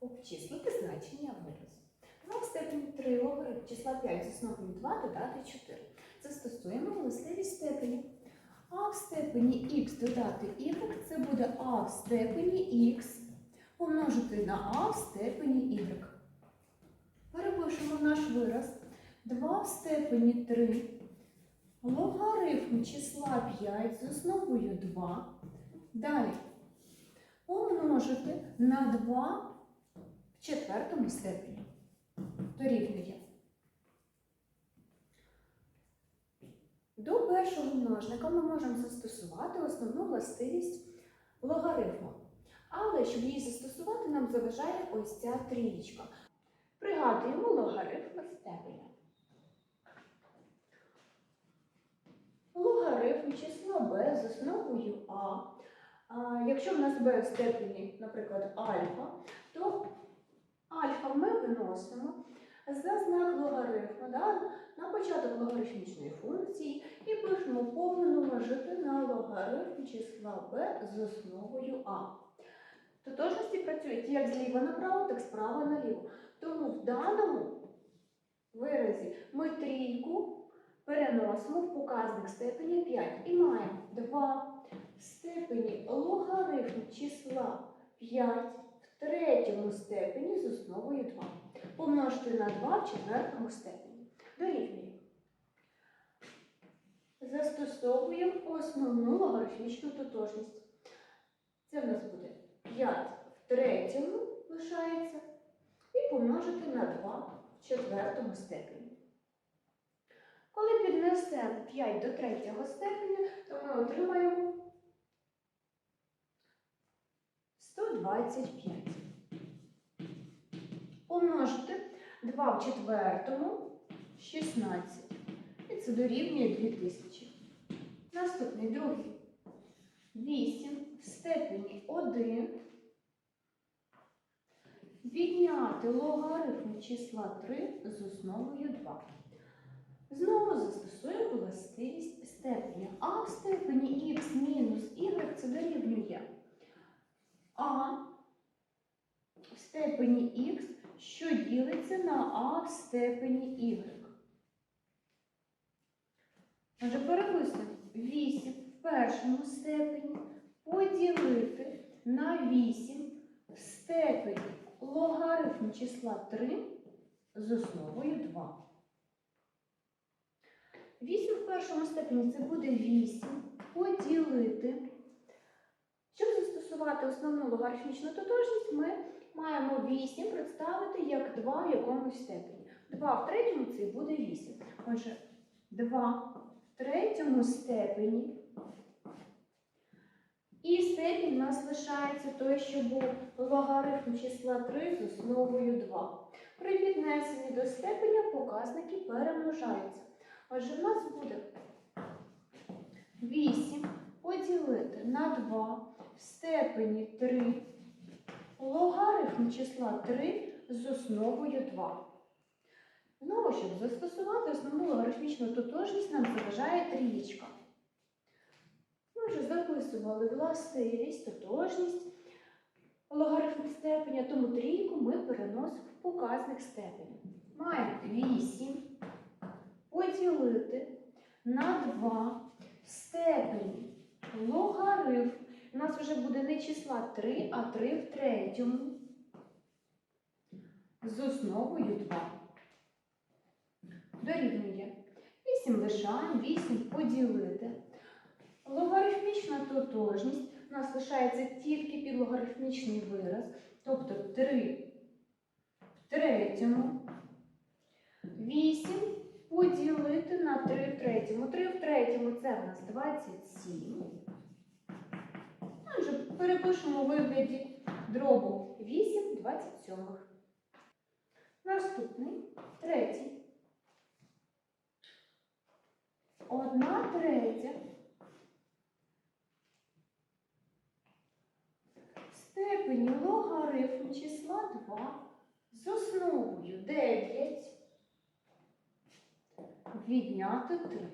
Обчислити значення виразу. 2 в степені 3 логарифм числа 5 з основою 2 додати 4. Застосуємо властивість степені. А в степені х додати y це буде а в степені х помножити на а в степені y. Перепишемо наш вираз. 2 в степені 3 логарифм числа 5 з основою 2. Далі помножити на 2 в четвертому степені. Дорівнює. До першого множника ми можемо застосувати основну властивість логарифму. Але щоб її застосувати, нам заважає ось ця трієчка. Пригадуємо логарифм степеня. Логарифм числа b з основою. А, Якщо в нас b в степені, наприклад, альфа, то альфа ми виносимо за знак логарифму да, на початок логарифмічної функції і пишемо повну множити на логарифм числа b з основою а. Тотожності працюють як зліва направо, так справа наліво. Тому в даному виразі ми трійку переносимо в показник степені 5 і маємо 2 в степені логарифм числа 5 в третьому степені з основою 2. Помножити на 2 в четвертому степені. Дорівнює. Застосовуємо основну логарифмічну тотожність. Це в нас буде 5 в третьому лишається і помножити на 2 в четвертому степені. Коли піднесемо 5 до третього степеня, то ми отримаємо 125. Помножити 2 в четвертому 16. І це дорівнює 2000. Наступний другий. 8 в степені 1. Відняти логарифм числа 3 з основою 2. Знову застосуємо властивість степеня. А в степені х мінус y це дорівнює а в степені х, що ділиться на а в степені y. Отже, переписуємо 8 в першому степені поділити на 8 в степені логарифм числа 3 з основою 2. 8 в першому степені це буде 8 поділити. Щоб застосувати основну логарифмічну тотожність, ми маємо 8 представити як 2 в якомусь степені. 2 в третьому це буде 8. Отже, 2 в третьому степені. І степінь у нас лишається той, що був логарифм числа 3 з основою 2. При піднесенні до степеня показники перемножаються. Отже, в нас буде 8 поділити на 2 в степені 3 логарифм числа 3 з основою 2. Знову, щоб застосувати основну логарифмічну тотожність, нам заважає трієчка. Ми вже записували властивість, тотожність логарифм степеня, тому трійку ми переносимо в показник степеня. Маємо 8 поділити на 2 степені логарифм. Нас вже буде не числа 3, а 3 в третьому. З основою 2. Дорівнює. 8 лишаємо, 8 поділити. Логарифмічна тотожність у нас лишається тільки підлогарифмічний вираз, тобто 3 в третьому. 8 поділити на 3 в третьому. 3 в третьому це в нас 27. Перепишемо у вигляді дробу 8 27. Наступний, третій. Одна третя степені логарифм числа 2 з основою 9 відняти 3.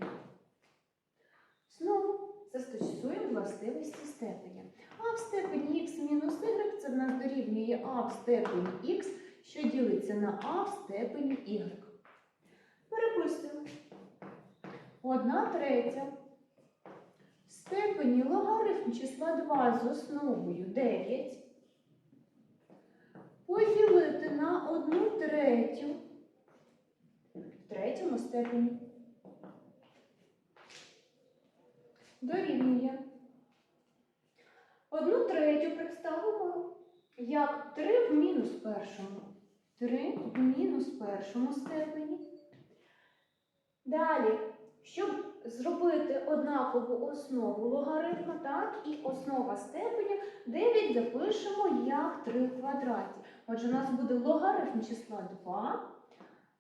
Знову застосуємо властивості степеня. А в степені х мінус y це в нас дорівнює а в степені х, що ділиться на а в степені y. Переписуємо. Одна третя в степені логарифм числа 2 з основою 9 поділити на 1 третю в третьому степені. Дорівнює. Одну третю представимо як 3 в мінус першому. 3 в мінус першому степені. Далі, щоб зробити однакову основу логарифма, так, і основа степеня 9 запишемо як 3 в квадраті. Отже, у нас буде логарифм числа 2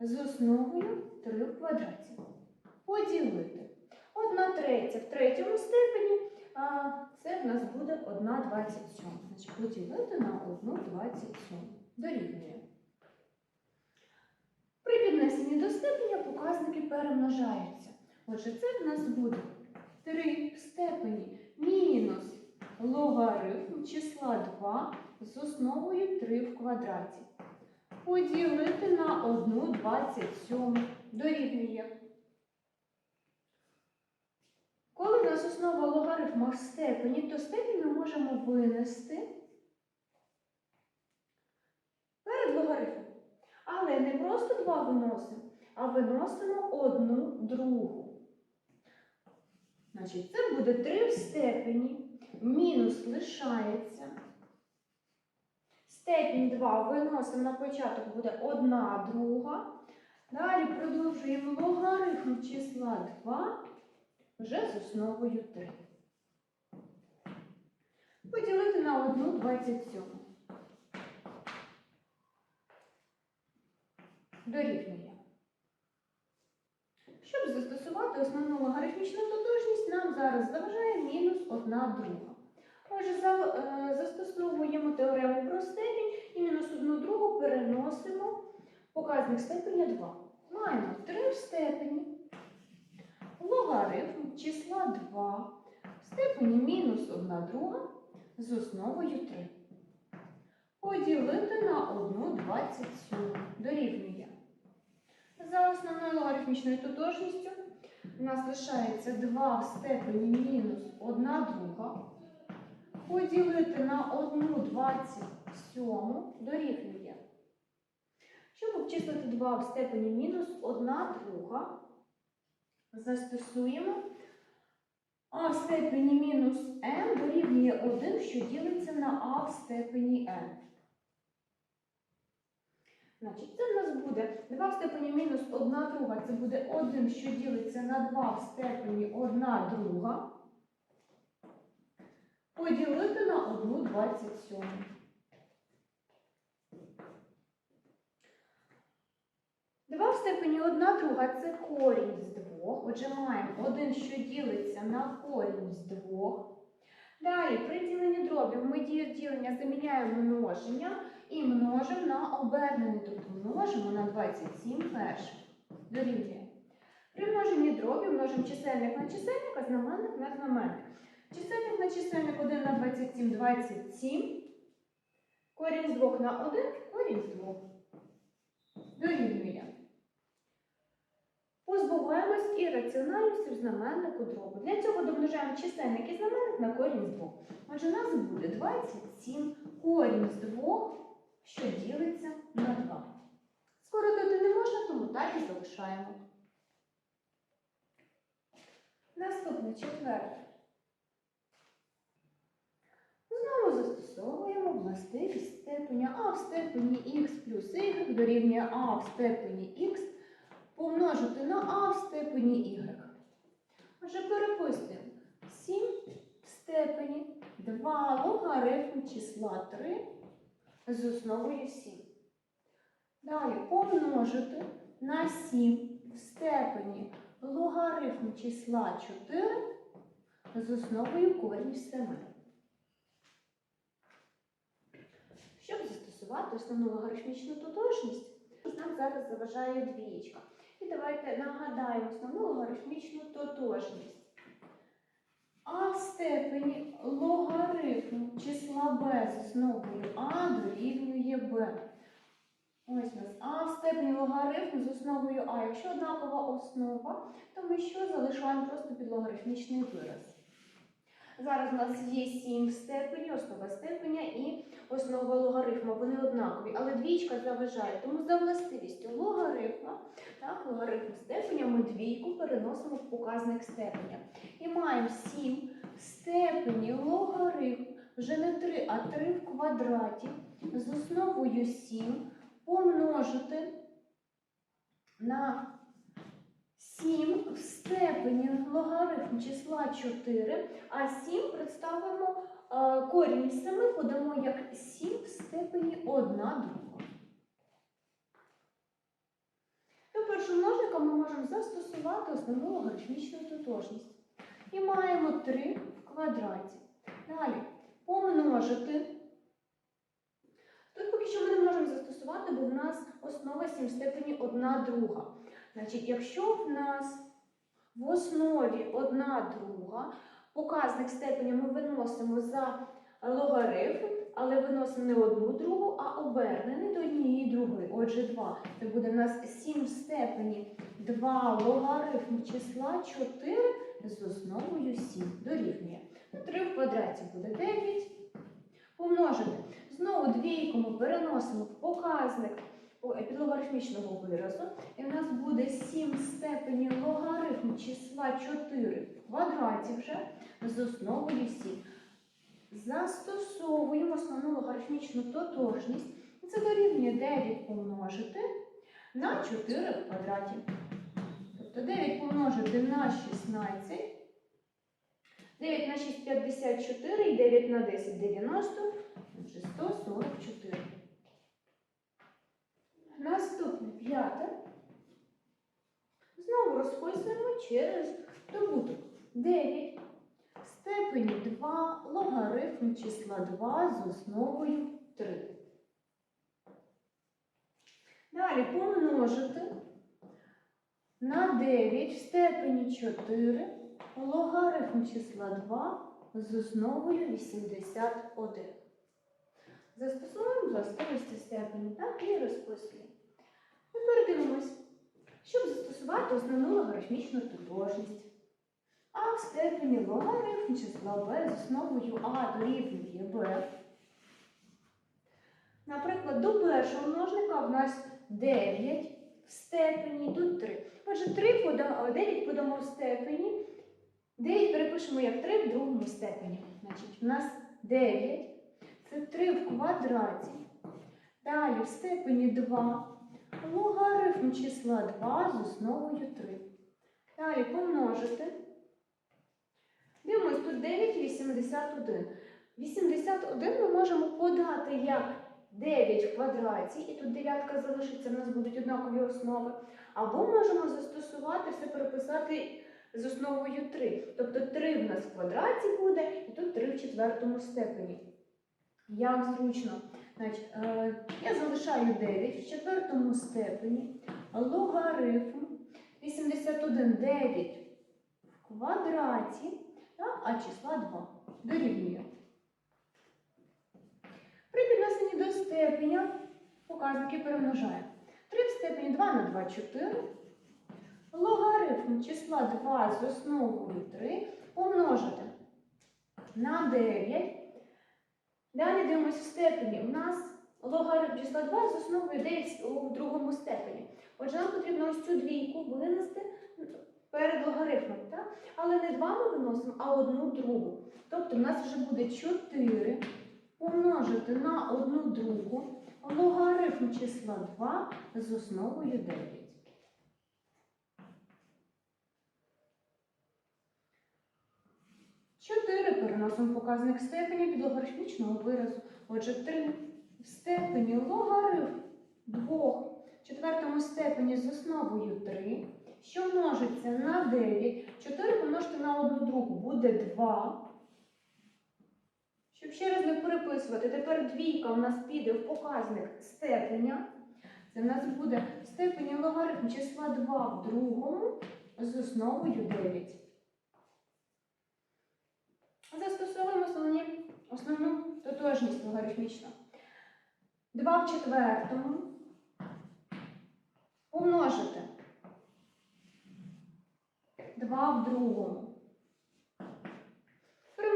з основою 3 в квадраті. Поділити. 1 третя в третьому степені, а це в нас буде 1 27. Значить, поділити на 1 27. Дорівнює. При піднесенні до степеня показники перемножаються. Отже, це в нас буде 3 в степені мінус логарифм числа 2 з основою 3 в квадраті. Поділити на 1 27 дорівнює. Коли у нас основа логарифма в степені, то степінь ми можемо винести перед логарифмом. Але не просто 2 виносимо, а виносимо одну другу. Значить, це буде 3 в степені, мінус лишається. Степінь 2 виносимо на початок буде 1 друга. Далі продовжуємо логарифм числа 2 вже з основою 3. Поділити на 1 27. Дорівнює. Щоб застосувати основну логарифмічну тотожність, нам зараз заважає мінус 1 друга. Отже, е, застосовуємо теорему про степінь і мінус 1 другу переносимо показник степеня 2. Маємо 3 в степені логарифм числа 2 в степені мінус 1 друга з основою 3. Поділити на 1 27 дорівнює. За основною логарифмічною тотожністю у нас лишається 2 в степені мінус 1 друга. Поділити на 1 27 дорівнює. Щоб обчислити 2 в степені мінус 1 друга, застосуємо а в степені мінус m дорівнює 1, що ділиться на а в степені n. Значить, це в нас буде 2 в степені мінус 1 друга, це буде 1, що ділиться на 2 в степені 1 друга. Поділити на 1 27. Два в степені 1 друга це корінь з 2. Отже, маємо 1, що ділиться на корінь з 2. Далі, при діленні дробів ми ділення заміняємо множення і множимо на обернене, тобто множимо на 27 перших. Дорівнює. При множенні дробів множимо чисельник на чисельник, а знаменник на знаменник. Чисельник на чисельник 1 на 27 27. Корінь з 2 на 1, корінь з 2. Дорівнює. Позбуваємось ірраціональності в знаменнику дробу. Для цього домножаємо чисельник і знаменник на корінь з 2. Отже, у нас буде 27 корінь з 2, що ділиться на 2. Скоротити не можна, тому так і залишаємо. Наступне четверте. Знову застосовуємо властивість степеня а в степені х плюс y дорівнює а в степені х помножити на а в степені y. Отже, переписуємо 7 в степені 2 логарифм числа 3 з основою 7. Далі помножити на 7 в степені логарифм числа 4 з основою корінь 7. Щоб застосувати основну логарифмічну тотожність, нам зараз заважає двієчка. І давайте нагадаємо основну логарифмічну тотожність. А в степені логарифму числа b з основою а дорівнює b. Ось у нас а в степені логарифму з основою а. Якщо однакова основа, то ми що залишаємо просто підлогарифмічний вираз. Зараз у нас є 7 в степені, основа степеня і логарифма. Вони однакові, але двічка заважає. Тому за властивістю логарифма, так, логарифм степеня, ми двійку переносимо в показник степеня. І маємо 7 в степені логарифм, вже не 3, а 3 в квадраті з основою 7 помножити на 7 в степені логарифм числа 4, а 7 представимо е, корінь 7 подамо як 7 в степені 1 друга. До першого множника ми можемо застосувати основну логарифмічну тотожність. І маємо 3 в квадраті. Далі помножити. Тут поки що ми не можемо застосувати, бо в нас основа 7 в степені 1 друга. Значить, якщо в нас в основі 1 друга, показник степеня ми виносимо за логарифм, але виносимо не одну другу, а обернений до однієї другої. Отже, 2. Це буде в нас 7 в степені 2 логарифм числа 4 з основою 7. Дорівнює. 3 в квадраті буде 9. Помножити. Знову двійку ми переносимо в показник підлогарифмічного виразу. І в нас буде 7 в степені логарифм числа 4 в квадраті вже з основою 7. Логарифмічну тотожність. Це дорівнює 9 помножити на 4 в квадраті. Тобто 9 помножити на 16. 9 на 6 54 і 9 на 10 90. Отже, 144. Наступне п'яте. Знову розписуємо через добуток. 9 в степені 2 логарифм числа 2 з основою 3. Далі помножити на 9 в степені 4 логарифм числа 2 з основою 81. Застосуємо властивості степені, так і розписуємо. Тепер дивимось, щоб застосувати основну логарифмічну тотожність. А в степені логарифм числа b з основою а дорівнює b. Наприклад, до першого множника в нас 9 в степені, тут 3. Отже, 3 подамо, 9 подамо в степені, 9 перепишемо як 3 в другому степені. Значить, у нас 9 це 3 в квадраті. Далі в степені 2 логарифм числа 2 з основою 3. Далі помножити. Дивимось, 9 і 81. 81 ми можемо подати як 9 в квадраті, і тут дев'ятка залишиться, в нас будуть однакові основи. Або можемо застосувати все переписати з основою 3. Тобто 3 в нас в квадраті буде, і тут 3 в четвертому степені. Як зручно. Значить, е, я залишаю 9 в четвертому степені. Логарифм 81 9 в квадраті, а числа 2 дорівнює. При піднесенні до степеня показники перемножаємо. 3 в степені 2 на 2 4. Логарифм числа 2 з основою 3 помножити на 9. Далі дивимося в степені. У нас логарифм числа 2 з основою 9 у другому степені. Отже, нам потрібно ось цю двійку винести перед логарифмом. Так? Але не 2 ми виносимо, а одну другу. Тобто в нас вже буде 4 помножити на одну другу логарифм числа 2 з основою 9. Чотири переносимо показник степені під логарифмічного виразу. Отже, 3 в степені логарифм 2 в четвертому степені з основою 3, що множиться на 9. 4 помножити на одну другу буде 2. Щоб ще раз не переписувати, тепер двійка у нас піде в показник степеня. Це в нас буде степені логарифм числа 2 в другому з основою 9. Застосовуємо основні, основну тотожність логарифмічну. 2 в четвертому помножити 2 в другому. При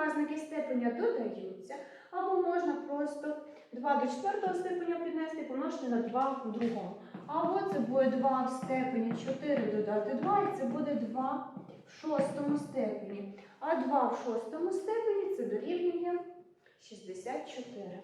показники степеня додаються, або можна просто 2 до четвертого степеня піднести і помножити на 2 в другому. Або це буде 2 в степені 4 додати 2, і це буде 2 в шостому степені. А 2 в шостому степені це дорівнює 64.